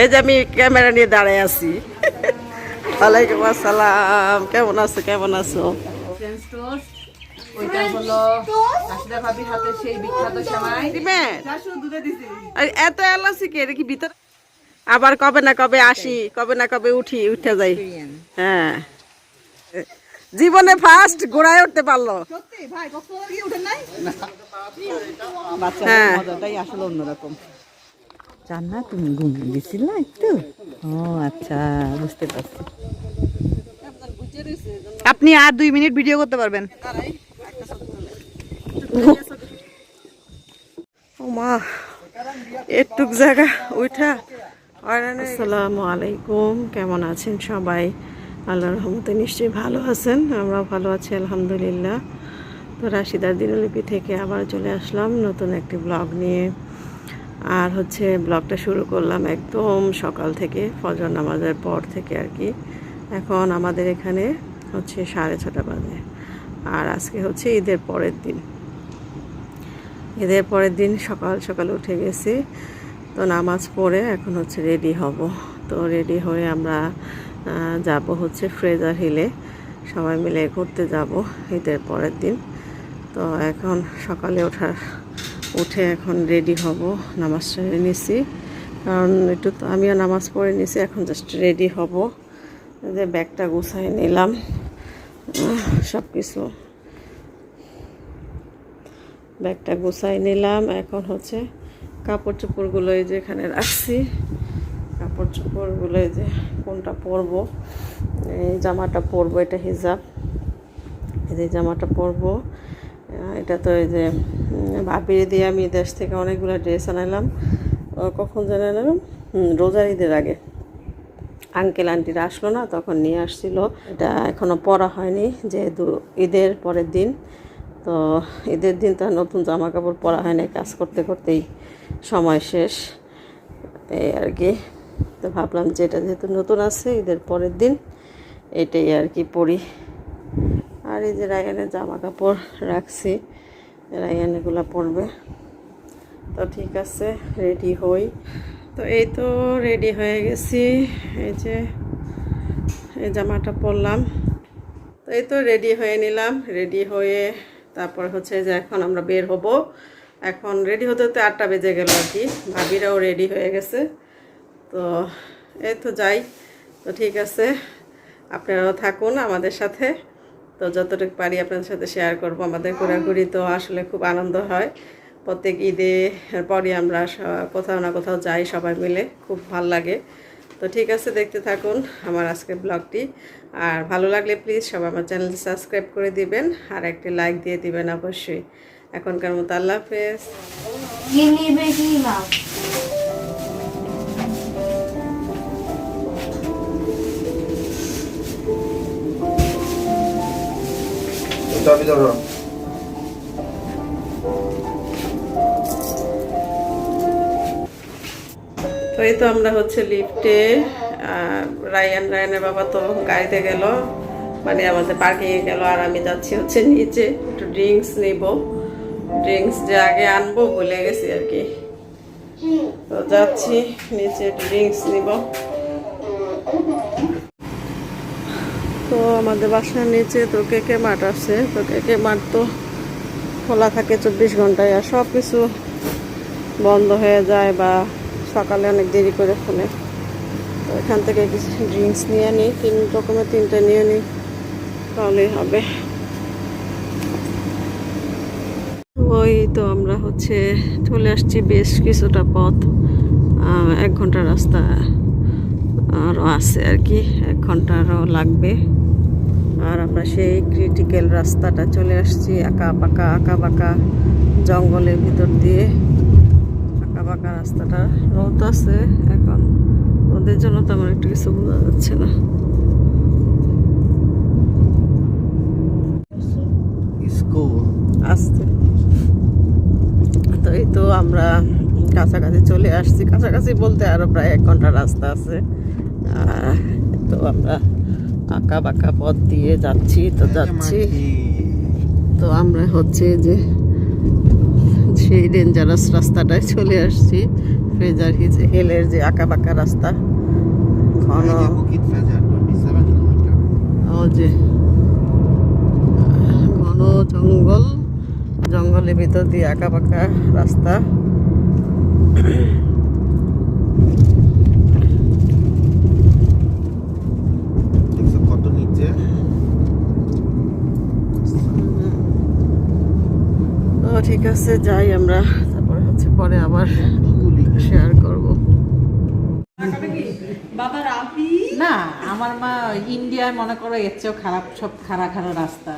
এই যে আমি ক্যামেরা নিয়ে দাঁড়ায় আছি। ওয়ালাইকুম আসসালাম। কেমন আছো? কেমন আছো? এত এলাচি কে? এটা ভিতরে? আবার কবে না কবে আসি কবে না কবে উঠি উঠে যাই। হ্যাঁ। জীবনে ফার্স্ট ঘোড়ায় উঠতে পারল। হ্যাঁ। আসলে অন্যরকম। জান্না তুমি ঘুমিয়ে গেছিল না একটু? ও আচ্ছা বুঝতে পারছি। আপনি আর দুই মিনিট ভিডিও করতে পারবেন। ও জায়গা আলাইকুম, কেমন আছেন সবাই? আল্লাহর রহমতে নিশ্চয়ই ভালো আছেন, আমরাও ভালো আছি, আলহামদুলিল্লাহ। তো রাশিদার দিনলিপি থেকে আবার চলে আসলাম নতুন একটি ব্লগ নিয়ে। আর হচ্ছে ব্লগটা শুরু করলাম একদম সকাল থেকে, ফজর নামাজের পর থেকে আর কি। এখন আমাদের এখানে হচ্ছে সাড়ে ছটা বাজে। আর আজকে হচ্ছে ঈদের পরের দিন। ঈদের পরের দিন সকাল সকাল উঠে গেছি, তো নামাজ পড়ে এখন হচ্ছে রেডি হব। তো রেডি হয়ে আমরা যাব হচ্ছে ফ্রেজার হিলে সবাই মিলে ঘুরতে যাব ঈদের পরের দিন। তো এখন সকালে ওঠার উঠে এখন রেডি হব, নামাজ সেরে নিছি। কারণ একটু তো আমিও নামাজ পড়ে নিছি, এখন জাস্ট রেডি হব। যে ব্যাগটা গুছাই নিলাম। সব কিছু ব্যাগটা গুছাই নিলাম। এখন হচ্ছে কাপড় চোপড়গুলো এই যে এখানে রাখছি। কাপড় চোপড়গুলো এই যে কোনটা পরবো? এই জামাটা পরবো, এটা হিজাব। এই যে জামাটা পরবো। এটা তো এই যে ভাবিয়ে দিয়ে আমি দেশ থেকে অনেকগুলো ড্রেস আনাইলাম। কখন জানালাম রোজার ঈদের আগে। আঙ্কেল, আন্টিরা আসলো না, তখন নিয়ে আসছিল। এটা এখনও পরা হয়নি, যেহেতু ঈদের পরের দিন। তো ঈদের দিন তো নতুন জামা কাপড় পরা হয়নি কাজ করতে করতেই সময় শেষ। এই আর কি। তো ভাবলাম যে এটা যেহেতু নতুন আছে, ঈদের পরের দিন, এটাই আর কি আর এই যে রায়ানের জামা কাপড় রাখছি, রায়ান এগুলো পরবে। তো ঠিক আছে, রেডি হই। তো এই তো রেডি হয়ে গেছি, এই যে এই জামাটা পরলাম। তো এই তো রেডি হয়ে নিলাম, রেডি হয়ে তারপর হচ্ছে যে এখন আমরা বের হব। এখন রেডি হতে হতে আটটা বেজে গেল আর কি, ভাবিরাও রেডি হয়ে গেছে। তো এই তো যাই, তো ঠিক আছে, আপনারাও থাকুন আমাদের সাথে। তো যতটুকু পারি আপনাদের সাথে শেয়ার করব। আমাদের ঘোরাঘুরি তো আসলে খুব আনন্দ হয়। প্রত্যেক ঈদে পরই আমরা কোথাও না কোথাও যাই সবাই মিলে, খুব ভালো লাগে। তো ঠিক আছে, দেখতে থাকুন আমার আজকের ব্লগটি। আর ভালো লাগলে প্লিজ সবাই আমার চ্যানেলটি সাবস্ক্রাইব করে দিবেন, আর একটি লাইক দিয়ে দিবেন অবশ্যই। এখনকার মতো আল্লাহ হাফেজ। চাবি ধরো তো এই তো আমরা হচ্ছে লিফটে রায়ান, রায়ানের বাবা তো গাড়িতে গেল মানে আমাদের পার্কিংয়ে গেল, আর আমি যাচ্ছি হচ্ছে নিচে, একটু ড্রিঙ্কস নিব। ড্রিঙ্কস যে আগে আনব ভুলে গেছি আর কি। তো যাচ্ছি, নিচে একটু ড্রিঙ্কস নিব। তো আমাদের বাসার নিচে তো কে কে মাঠ আছে, তো কে কে মাঠ তো খোলা থাকে চব্বিশ ঘন্টায় আর সব কিছু বন্ধ হয়ে যায় বা সকালে অনেক দেরি করে খোলে তো এখান থেকে কিছু ড্রিঙ্কস নিয়ে নিই, তিন রকমের তিনটে নিয়ে নিই, তাহলেই হবে। ওই তো আমরা হচ্ছে চলে আসছি বেশ কিছুটা পথ এক ঘণ্টা রাস্তা আরও আছে আর কি, এক ঘণ্টা আরও লাগবে। আর আমরা সেই ক্রিটিক্যাল রাস্তাটা চলে আসছি আঁকা বাঁকা আঁকা বাঁকা জঙ্গলের ভিতর দিয়ে। আঁকা বাঁকা রাস্তাটা রোদ আছে এখন। রোদের জন্য তো আমার একটু কিছু বোঝা যাচ্ছে না। তো এই তো আমরা কাছাকাছি চলে আসছি। কাছাকাছি বলতে আরও প্রায় এক ঘণ্টা রাস্তা আছে। তো আমরা আঁকা বাঁকা পথ দিয়ে যাচ্ছি তো যাচ্ছি। তো আমরা হচ্ছে যে সেই ডেঞ্জারাস রাস্তাটায় চলে আসছি ফ্রেজার হিজ- হিলের যে আঁকা বাঁকা রাস্তা। ঘন Bukit Fraser, 27 kilometer. ও যে ঘন জঙ্গল জঙ্গলের ভিতর দিয়ে আঁকা বাঁকা রাস্তা দেখছ কত নিচে তো ঠিক আছে যাই আমরা। তারপরে হচ্ছে পরে আবার শেয়ার করব। বাবা না আমার মা ইন্ডিয়ায় মনে করো এর চেয়েও খারাপ সব খারাপ খারাপ রাস্তা।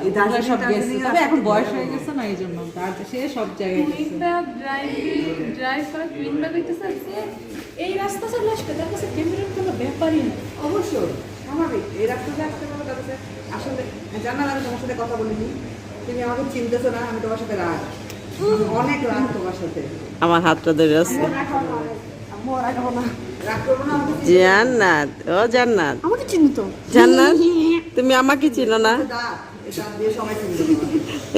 সব গেছে। তবে এখন বয়স হয়ে গেছে না এই জন্য। সে সব জায়গায় গেছে। কুইনটা ড্রাইভিং ড্রাইভ করে কুইনটা কইতেছে এই রাস্তা চলে আসতে তার কাছে ক্যামেরার কোনো ব্যাপারই না অবশ্যই স্বাভাবিক। এই রাস্তাতে আসতে পারো তার কাছে আসলে জানার আমি তোমার সাথে কথা বলিনি। তুমি আমাকে চিনতেছো না আমি তোমার সাথে রাগ। আমার হাতটা ধরে আছে। জান্নাত। ও জান্নাত। আমাকে চিনতো জান্নাত? তুমি আমাকে চিনো না?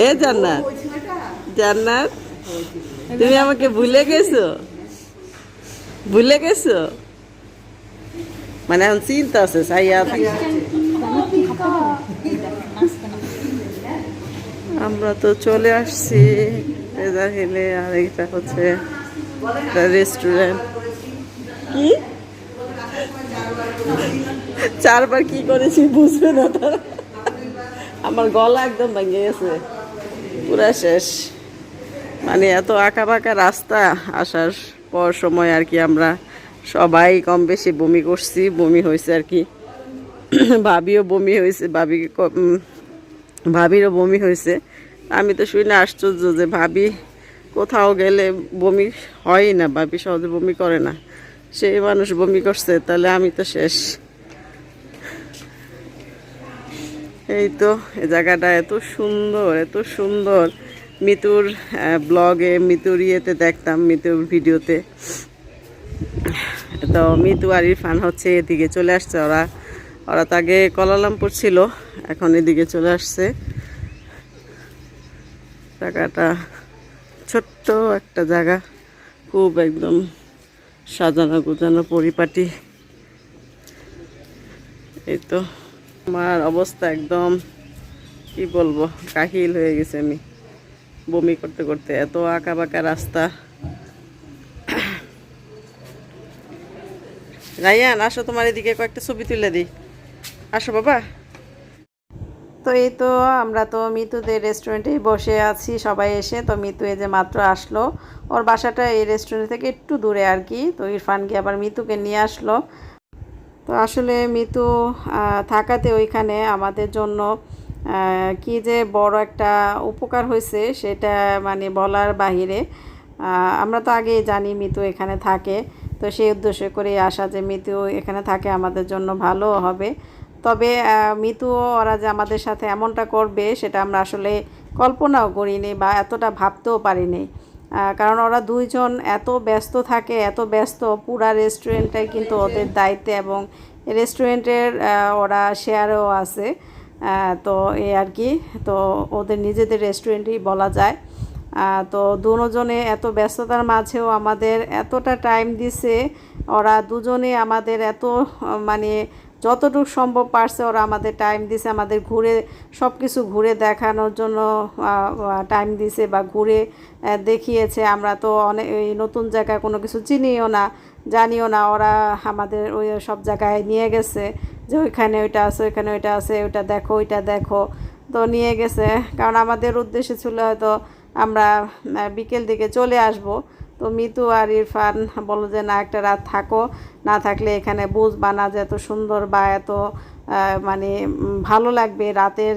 এ জান্নাত। জান্নাত? তুমি আমাকে ভুলে গেছো? ভুলে গেছো? মানে এখন চিন্তা আছে সাইয়া আমরা তো চলে আসছি। রেজার হিলে আর এটা হচ্ছে রেস্টুরেন্ট কি? চারবার কি করেছি বুঝবে না তারা। আমার গলা একদম ভেঙে গেছে। পুরা শেষ। মানে এত আঁকা বাঁকা রাস্তা আসার পর সময় আর কি আমরা সবাই কম বেশি বমি করছি, বমি হয়েছে আর কি। ভাবিও বমি হয়েছে, ভাবি ভাবিরও বমি হয়েছে। আমি তো শুনে আশ্চর্য যে ভাবি কোথাও গেলে বমি হয় না, ভাবি সহজে বমি করে না। সেই মানুষ বমি করছে, তাহলে আমি তো শেষ। এই তো এই জায়গাটা এত সুন্দর এত সুন্দর। মিতুর ব্লগে মিতুর ইয়েতে দেখতাম, মিতুর ভিডিওতে। তো মিতু আর ইরফান হচ্ছে এদিকে চলে আসছে, ওরা ওরা তো আগে কলালামপুর ছিল, এখন এদিকে চলে আসছে। জায়গাটা ছোট্ট একটা জায়গা, খুব একদম সাজানো গুজানো পরিপাটি। এই তো আমার অবস্থা একদম, কি বলব, কাহিল হয়ে গেছে আমি। বমি করতে করতে, এত আঁকা বাঁকা রাস্তা। রাইয়ান আসো তোমার এদিকে কয়েকটা ছবি তুলে দিই। আসো বাবা। তো এই তো আমরা তো মিতুদের রেস্টুরেন্টেই বসে আছি, সবাই এসে। তো মিতু এই যে মাত্র আসলো। ওর বাসাটা এই রেস্টুরেন্ট থেকে একটু দূরে আর কি। তো ইরফান গিয়ে আবার মিতুকে নিয়ে আসলো। তো আসলে মিতু থাকাতে ওইখানে আমাদের জন্য কি যে বড় একটা উপকার হয়েছে সেটা মানে বলার বাহিরে। আমরা তো আগেই জানি মিতু এখানে থাকে। তো সেই উদ্দেশ্য করে আসা যে মিতু এখানে থাকে, আমাদের জন্য ভালো হবে। তবে আহ, মিতু ওরা যে আমাদের সাথে এমনটা করবে সেটা আমরা আসলে কল্পনাও করিনি বা এতটা ভাবতেও পারিনি। কারণ ওরা দুইজন এত ব্যস্ত থাকে এত ব্যস্ত পুরা রেস্টুরেন্টটাই কিন্তু ওদের দায়িত্বে এবং রেস্টুরেন্টের ওরা শেয়ারও আছে। তো এই আর কি তো ওদের নিজেদের রেস্টুরেন্টই বলা যায়। তো দুজনে এত ব্যস্ততার মাঝেও আমাদের এতটা টাইম দিছে ওরা দুজনে আমাদের এত মানে যতটুকু সম্ভব পারছে ওরা আমাদের টাইম দিছে, আমাদের ঘুরে সব কিছু ঘুরে দেখানোর জন্য টাইম দিছে বা ঘুরে দেখিয়েছে। আমরা তো অনেক নতুন জায়গায় কোনো কিছু চিনিও না, জানিও না। ওরা আমাদের ওই সব জায়গায় নিয়ে গেছে যে ওইখানে ওইটা আছে, ওইখানে ওইটা আছে, ওইটা দেখো ওইটা দেখো। তো নিয়ে গেছে। কারণ আমাদের উদ্দেশ্য ছিল হয়তো আমরা বিকেল দিকে চলে আসব। তো মিতু আর ইরফান বলো যে, না, একটা রাত থাকো। না থাকলে এখানে বুঝবা না যে এত সুন্দর বা এত মানে ভালো লাগবে। রাতের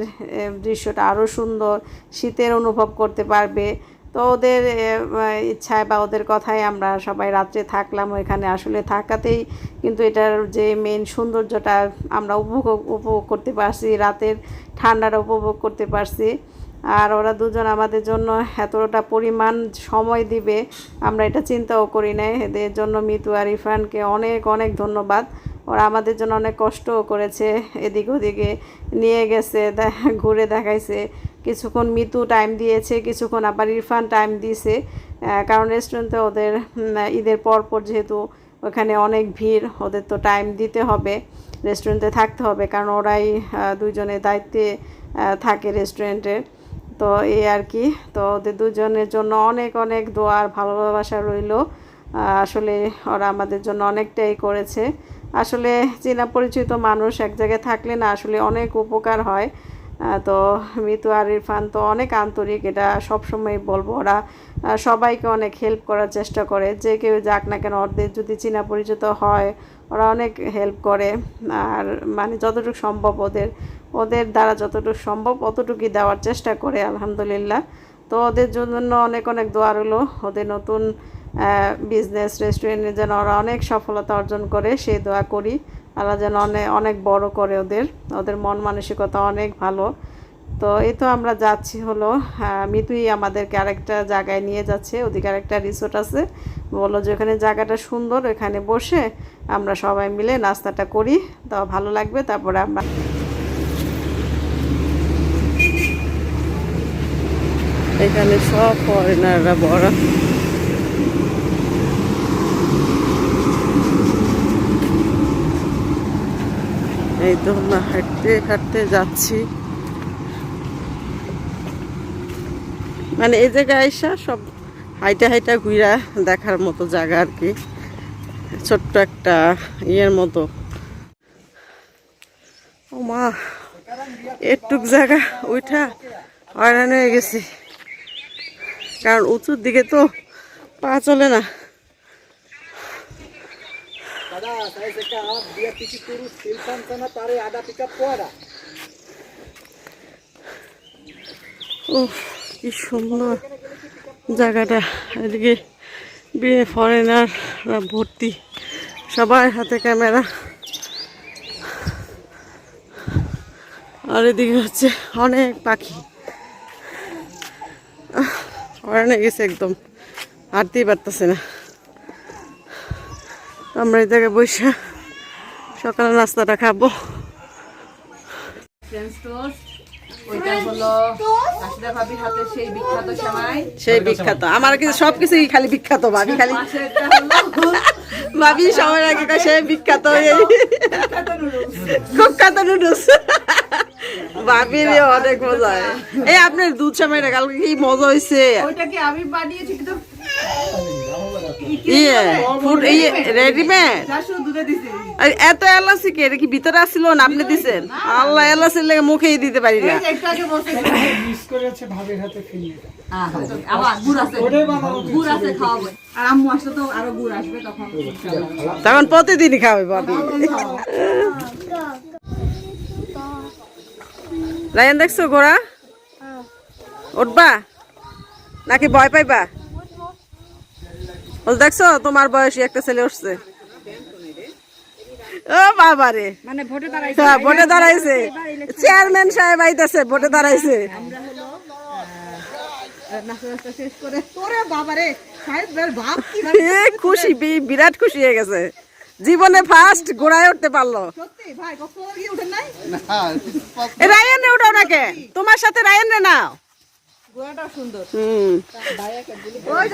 দৃশ্যটা আরও সুন্দর। শীতের অনুভব করতে পারবে। তো ওদের ইচ্ছায় বা ওদের কথায় আমরা সবাই রাত্রে থাকলাম। ওইখানে আসলে থাকাতেই কিন্তু এটার যে মেন সৌন্দর্যটা আমরা উপভোগ উপভোগ করতে পারছি। রাতের ঠান্ডাটা উপভোগ করতে পারছি। আর ওরা দুজন আমাদের জন্য এতটা পরিমাণ সময় দিবে, আমরা এটা চিন্তাও করি নাই। এদের জন্য মিতু আর ইরফানকে অনেক অনেক ধন্যবাদ। ওরা আমাদের জন্য অনেক কষ্টও করেছে, এদিক ওদিকে নিয়ে গেছে ঘুরে দেখাইছে। কিছুক্ষণ মিতু টাইম দিয়েছে, কিছুক্ষণ আবার ইরফান টাইম দিয়েছে কারণ রেস্টুরেন্টে ওদের ঈদের পর পর যেহেতু ওখানে অনেক ভিড়, ওদের তো টাইম দিতে হবে রেস্টুরেন্টে থাকতে হবে। কারণ ওরাই দুজনে দায়িত্বে থাকে রেস্টুরেন্টে তো এই আর কি। তো ওদের দুজনের জন্য অনেক অনেক দোয়ার ভালোবাসা রইল। আসলে ওরা আমাদের জন্য অনেকটাই করেছে। আসলে চেনা পরিচিত মানুষ এক জায়গায় থাকলে না আসলে অনেক উপকার হয়। তো মিতু আর ইরফান তো অনেক আন্তরিক, এটা সবসময় বলব। ওরা সবাইকে অনেক হেল্প করার চেষ্টা করে। যে কেউ যাক না কেন, ওদের যদি চেনা পরিচিত হয় ওরা অনেক হেল্প করে। আর মানে যতটুকু সম্ভব ওদের ওদের দ্বারা যতটুকু সম্ভব অতটুকুই দেওয়ার চেষ্টা করে, আলহামদুলিল্লাহ। তো ওদের জন্য অনেক অনেক দোয়া রইল। ওদের নতুন বিজনেস রেস্টুরেন্টে যেন ওরা অনেক সফলতা অর্জন করে, সেই দোয়া করি। আল্লাহ যেন অনেক অনেক বড় করে ওদের। ওদের মন মানসিকতা অনেক ভালো। তো এই তো আমরা যাচ্ছি হলো। মিতুই আমাদেরকে আরেকটা জায়গায় নিয়ে যাচ্ছে, ওদিকে আরেকটা রিসোর্ট আছে। বলল যে ওখানে জায়গাটা সুন্দর, ওখানে বসে আমরা সবাই মিলে নাস্তাটা করি। তো ভালো লাগবে, তারপরে আমরা এখানে সব ফরেনাররা বড়। এই তো আমরা হাঁটতে হাঁটতে যাচ্ছি। মানে এই জায়গায় আইসা সব হাইটা হাইটা ঘুরা দেখার মতো জায়গা আর কি। ছোট্ট একটা ইয়ের মতো। ও মা একটুক জায়গা ওইটা হয়রান হয়ে গেছি। কারণ উঁচুর দিকে তো পা চলে না। ও কি সুন্দর জায়গাটা। এদিকে বিয়ে ফরেনাররা ভর্তি। সবার হাতে ক্যামেরা। আর এদিকে হচ্ছে অনেক পাখি। হরানে গেছে একদম। হাঁটতেই পারতেছে না। আমরা এই জায়গায় বসে সকালে নাস্তাটা খাব। ওইটা হলো রাশিদা ভাবির হাতে সেই বিখ্যাত সেমাই সেই বিখ্যাত। আমার কিছু সব কিছুই খালি বিখ্যাত ভাবি খালি ভাবি আগে সে বিখ্যাত এই কুখ্যাত নুডলস ভাবির অনেক মজা। হয় এই আপনার দুধ সময় কালকে কি মজা হয়েছে ওইটা কি আমি বানিয়েছি কিন্তু? ইয়ে রেডিমেড দুধে দিছি। আর এত এলাচি কে? এটা কি ভিতরে আসছিল না আপনি দিছেন? আল্লাহ এলাচির লেগে মুখেই দিতে পারি না। একটু আগে বসে মিস করেছে ভাবির হাতে খেয়ে আবার গুড় আছে। ওটাই বানাবো গুড় আছে খাওয়াবো। আর আম্মু আসলে তো আরও গুড় আসবে তখন। তখন প্রতিদিনই ভাবি রায়ন দেখছ ঘোড়া? উঠবা? নাকি ভয় পাইবা? ও দেখছ? তোমার বয়সী একটা ছেলে উঠছে। ও বাবা রে মানে ভোটে দাঁড়াইছে। হ্যাঁ, ভোটে দাঁড়াইছে। চেয়ারম্যান সাহেব আইতাছে ভোটে দাঁড়াইছে। নাস্তা নাস্তা শেষ করে তোরে বাবারে সাহেব বাপ কি এ, খুশি বিরাট খুশি হয়ে গেছে। জীবনে ফার্স্ট ঘোড়ায় উঠতে পারল। সত্যি? ভাই কখনো গিয়ে উঠেন রায়ান রে উঠাও নাকে। তোমার সাথে রায়ান রে নাও। গোড়াটা সুন্দর। হুম।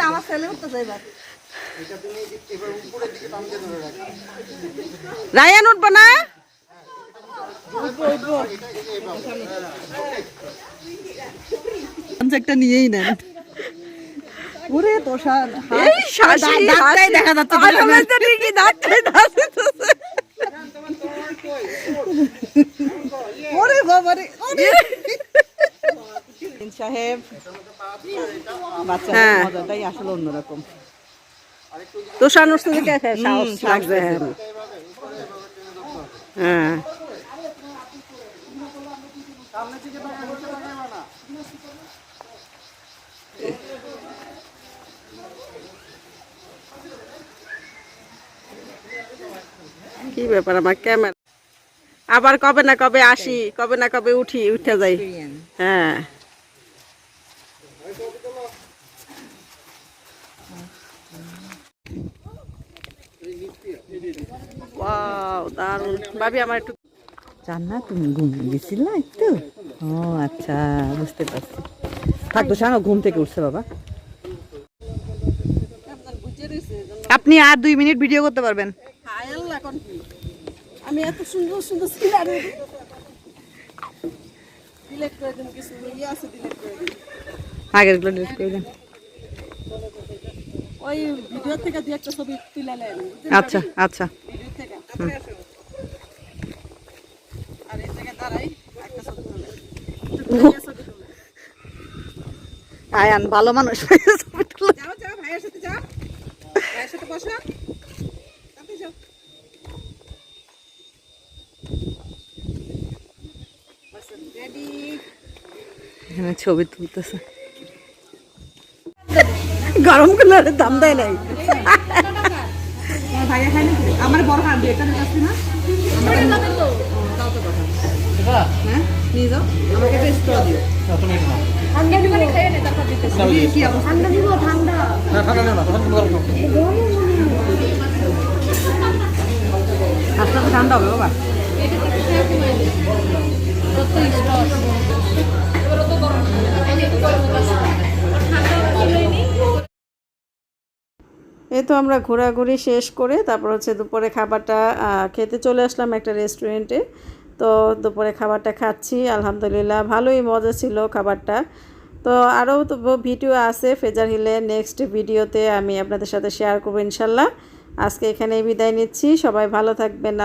আমার ছেলে উঠতেছে এবার। রায়ান উঠবো না একটা নিয়েই নেন ওরে তোষার এই শাসি দাঁতটাই দেখা যাচ্ছে আসলে তো ঠিকই দাঁতটাই দাঁড়াচ্ছে ওরে বাবারে ওরে সাহেব বাচ্চাদের হ্যাঁ। মজাটাই আসলে অন্যরকম দেখে সাহস লাগছে হ্যাঁ। কি ব্যাপার আমার ক্যামেরা? আবার কবে না কবে আসি কবে না কবে উঠি উঠে যাই। হ্যাঁ। ওয়াও দারুণ। ভাবি আমার একটু জান্না তুমি ঘুম গেছিল না একটু? ও আচ্ছা বুঝতে পারছি। থাক তো শানো ঘুম থেকে উঠছে বাবা। আপনি আর দুই মিনিট ভিডিও করতে পারবেন। আমি এত সুন্দর সুন্দর সিনারি। ডিলেট করে দিন কিছু ইয়ে আছে ডিলেট করে দিন। আগেরগুলো ডিলিট করে দেন। ওই ভিডিও থেকে দু একটা ছবি তুলে নেন। আচ্ছা আচ্ছা। আয়ান ভালো মানুষ ছবি তুলতেছে। গরম কুলারে দাম দেয় নাই। ভাইয়া খাই নাকি? আমার বড় হাত দিয়ে এটা নিয়ে না? হ্যাঁ? নিয়ে যাও। আমাকে একটা স্ট্র দিও। একটুখানি খেয়ে নে তারপর দিতেছি কি অবস্থা? ঠান্ডা দিব ঠান্ডা। আস্তে আস্তে ঠান্ডা হবে বাবা। তো আমরা ঘোরাঘুরি শেষ করে তারপর হচ্ছে দুপুরে খাবারটা খেতে চলে আসলাম একটা রেস্টুরেন্টে। তো দুপুরে খাবারটা খাচ্ছি, আলহামদুলিল্লাহ ভালোই মজা ছিল খাবারটা। তো আরও তো ভিডিও আছে, ফেজার হিলে নেক্সট ভিডিওতে আমি আপনাদের সাথে শেয়ার করব ইনশাল্লাহ। আজকে এখানেই বিদায় নিচ্ছি, সবাই ভালো থাকবেন